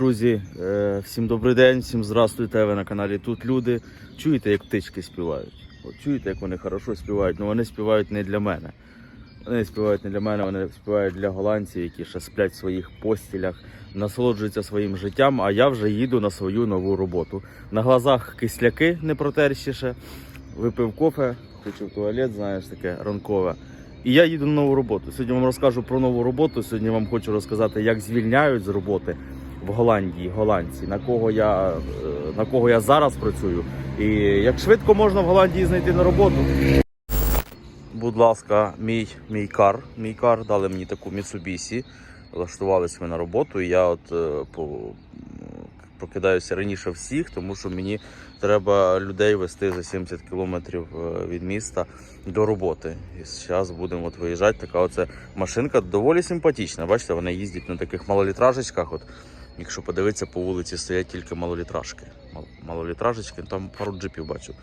Друзі, е, всім добрий день, всім здравствуйте. Ви на каналі Тут Люди. Чуєте, як птички співають? От чуєте, як вони хорошо співають, але вони співають не для мене. Вони співають не для мене, вони співають для голландців, які ще сплять в своїх постілях, насолоджуються своїм життям, а я вже їду на свою нову роботу. На глазах кисляки не протерші ще. Випив кофе, хочу в туалет, знаєш, таке ранкове. І я їду на нову роботу. Сьогодні вам розкажу про нову роботу. Сьогодні вам хочу розказати, як звільняють з роботи в Голландії голландці, на кого я е, на кого я зараз працюю, і як швидко можна в Голландії знайти на роботу. Будь ласка, мій мій кар. Мій кар дали мені таку Mitsubishi. Влаштувались ми на роботу. І я от е, по, прокидаюся раніше всіх, тому що мені треба людей вести за 70 кілометрів е, від міста до роботи. І зараз будемо от виїжджати. Така оце машинка доволі симпатична. Бачите, вони їздять на таких малолітражечках. От, якщо подивитися, по вулиці стоять тільки малолітражки. Малолітражечки, там пару джипів бачу.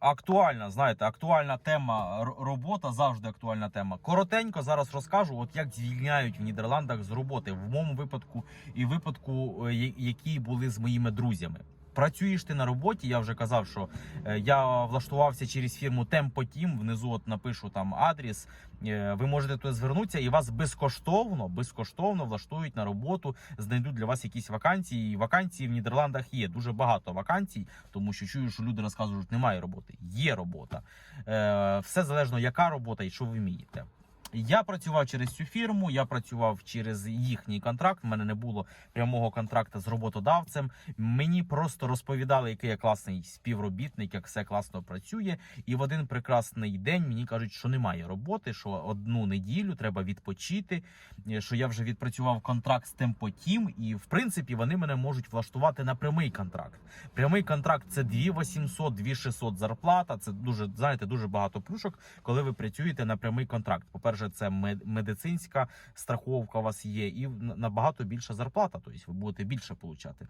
Актуальна, знаєте, актуальна тема робота завжди актуальна тема. Коротенько зараз розкажу, от як звільняють в Нідерландах з роботи в моєму випадку і випадку, е, які були з моїми друзями. Працюєш ти на роботі, я вже казав, що е, я влаштувався через фірму Team, Внизу от напишу там адрес. Е, Ви можете туди звернутися і вас безкоштовно, безкоштовно влаштують на роботу, знайдуть для вас якісь вакансії. І вакансії в Нідерландах є дуже багато вакансій, тому що чую, що люди розказують, немає роботи. Є робота. Е, все залежно, яка робота і що ви вмієте. Я працював через цю фірму, я працював через їхній контракт. У мене не було прямого контракту з роботодавцем. Мені просто розповідали, який я класний співробітник, як все класно працює. І в один прекрасний день мені кажуть, що немає роботи, що одну неділю треба відпочити. е, Що я вже відпрацював контракт з Tempo Team, і в принципі вони мене можуть влаштувати на прямий контракт. Прямий контракт це 2800, 2600 зарплата. Це дуже знаєте, дуже багато плюшок, коли ви працюєте на прямий контракт. По-перше, це мед- медицинська страховка у вас є, і набагато більша зарплата. Тобто ви будете більше получати.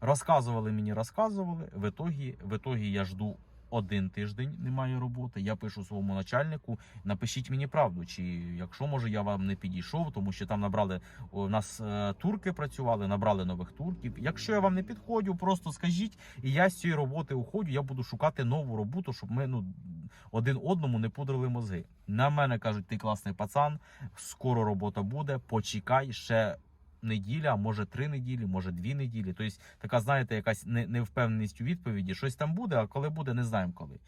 Розказували мені, розказували. В ітогі, в ітогі я жду. Один тиждень немає роботи. Я пишу своєму начальнику. Напишіть мені правду, чи якщо може я вам не підійшов, тому що там набрали у нас е, турки працювали, набрали нових турків. Якщо я вам не підходжу, просто скажіть, і я з цієї роботи уходжу. Я буду шукати нову роботу, щоб ми ну один одному не пудрили мозги. На мене кажуть, ти класний пацан, скоро робота буде. Почекай ще. Неділя, може три неділі, може дві неділі. Тобто така, знаєте, якась невпевненість у відповіді. Щось там буде, а коли буде, не знаємо коли.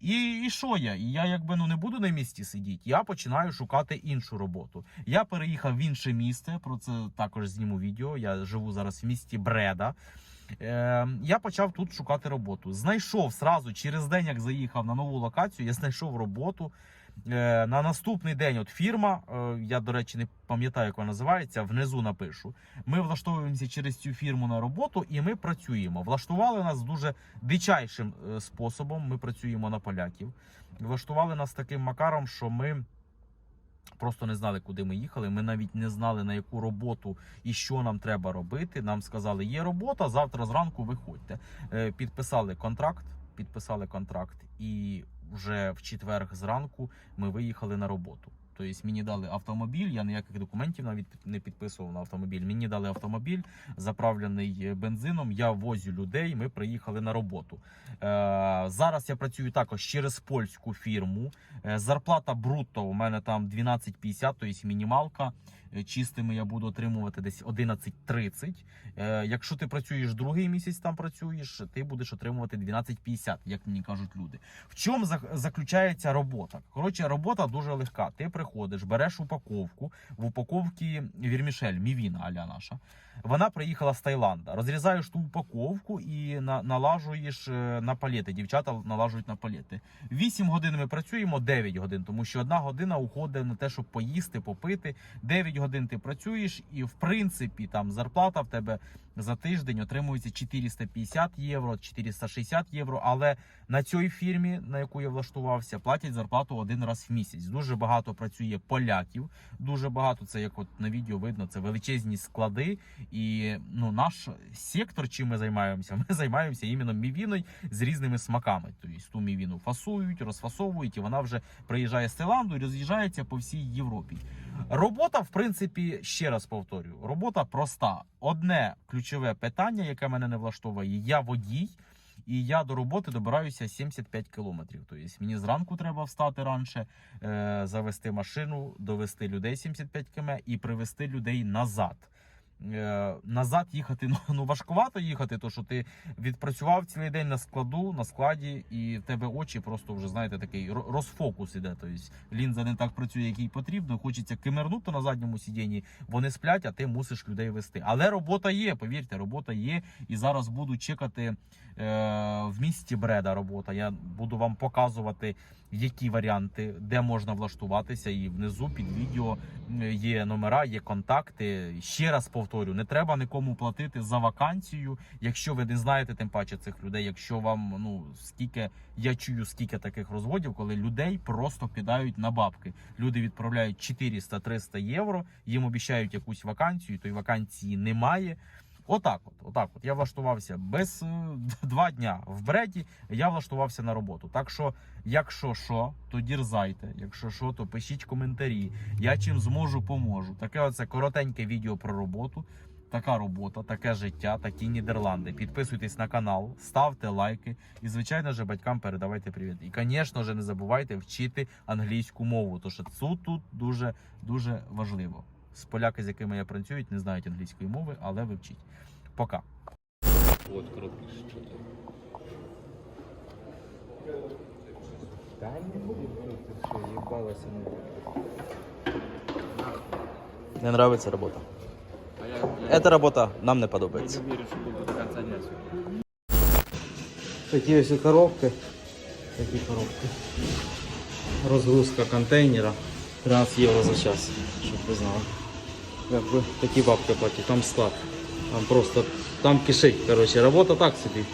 І, і що я? І я якби ну не буду на місці сидіти. Я починаю шукати іншу роботу. Я переїхав в інше місце. Про це також зніму відео. Я живу зараз в місті Бреда. Е, я почав тут шукати роботу. Знайшов сразу через день, як заїхав на нову локацію, я знайшов роботу. Е, на наступний день от фірма, е, я до речі не пам'ятаю, як вона називається. Внизу напишу. Ми влаштовуємося через цю фірму на роботу і ми працюємо. Влаштували нас дуже дичайшим е, способом. Ми працюємо на поляків. Влаштували нас таким макаром, що ми. Просто не знали, куди ми їхали. Ми навіть не знали на яку роботу і що нам треба робити. Нам сказали, є робота, завтра зранку виходьте. Підписали контракт, підписали контракт, і вже в четвер зранку ми виїхали на роботу. Тобто мені дали автомобіль, я ніяких документів навіть не підписував на автомобіль. Мені дали автомобіль, заправлений бензином. Я возю людей. Ми приїхали на роботу. Е, зараз я працюю також через польську фірму. Е, Зарплата брутто у мене там 12,50, тобто мінімалка. Е, Чистими я буду отримувати десь 11,30. Е, Якщо ти працюєш другий місяць, там працюєш, ти будеш отримувати 12,50, як мені кажуть люди. В чому зак- заключається робота? Коротше, робота дуже легка. Ти приходиш, береш упаковку. В упаковці вірмішель, мівіна аля наша. Вона приїхала з Таїланда. Розрізаєш ту упаковку і на, налажуєш е, на палети. Дівчата налажують на палети. 8 годин ми працюємо, 9 годин, тому що одна година уходить на те, щоб поїсти, попити. 9 годин ти працюєш, і в принципі там зарплата в тебе за тиждень отримується 450 євро, 460 євро. Але на цій фірмі, на яку я влаштувався, платять зарплату один раз в місяць. Дуже багато працює поляків. Дуже багато це як от на відео видно. Це величезні склади. І ну наш сектор, чим ми займаємося, ми займаємося іменно мівіною з різними смаками. Тобто ту мівіну фасують, розфасовують, і вона вже приїжджає з Таїланду і роз'їжджається по всій Європі. Робота, в принципі, ще раз повторюю, робота проста. Одне ключове питання, яке мене не влаштовує, я водій. І я до роботи добираюся 75 кілометрів. Тобто мені зранку треба встати раніше, е, завести машину, довести людей 75 км і привезти людей назад. Е, назад їхати ну, ну важкувато їхати, то що ти відпрацював цілий день на складу, на складі, і в тебе очі просто вже знаєте такий розфокус іде. Тобто лінза не так працює, як їй потрібно. Хочеться кимернути на задньому сидінні. Вони сплять, а ти мусиш людей вести. Але робота є, повірте, робота є. І зараз буду чекати е, в місті Бреда робота. Я буду вам показувати, які варіанти, де можна влаштуватися. І внизу під відео є номера, є контакти. Ще раз повторю, не треба нікому платити за вакансію, якщо ви не знаєте тим паче цих людей. Якщо вам ну скільки я чую, скільки таких розводів, коли людей просто кидають на бабки. Люди відправляють 400-300 євро, їм обіцяють якусь вакансію, тої вакансії немає. Отак, от, отак, от я влаштувався без е, два дня в бреті. Я влаштувався на роботу. Так що, якщо що, то дірзайте. Якщо що, то пишіть коментарі. Я чим зможу, поможу. Таке оце коротеньке відео про роботу. Така робота, таке життя, такі Нідерланди. Підписуйтесь на канал, ставте лайки і, звичайно ж, батькам передавайте привіт. І, звісно ж, не забувайте вчити англійську мову, тому що це тут дуже дуже важливо. З поляки, з якими я працюю, не знають англійської мови, але вивчіть. Пока. Вот коробка что-то. Да не буду, ты что, ебалась Не подобається робота. А я, я, робота нам не я подобається. не верю, что буду до конца дня сегодня. Такі ось коробки. Такі коробки. Розгрузка контейнера. 13 євро за час, щоб ви знали. Якби такі бабки платять, там склад. Там просто, там кишить, коротше, робота так собі.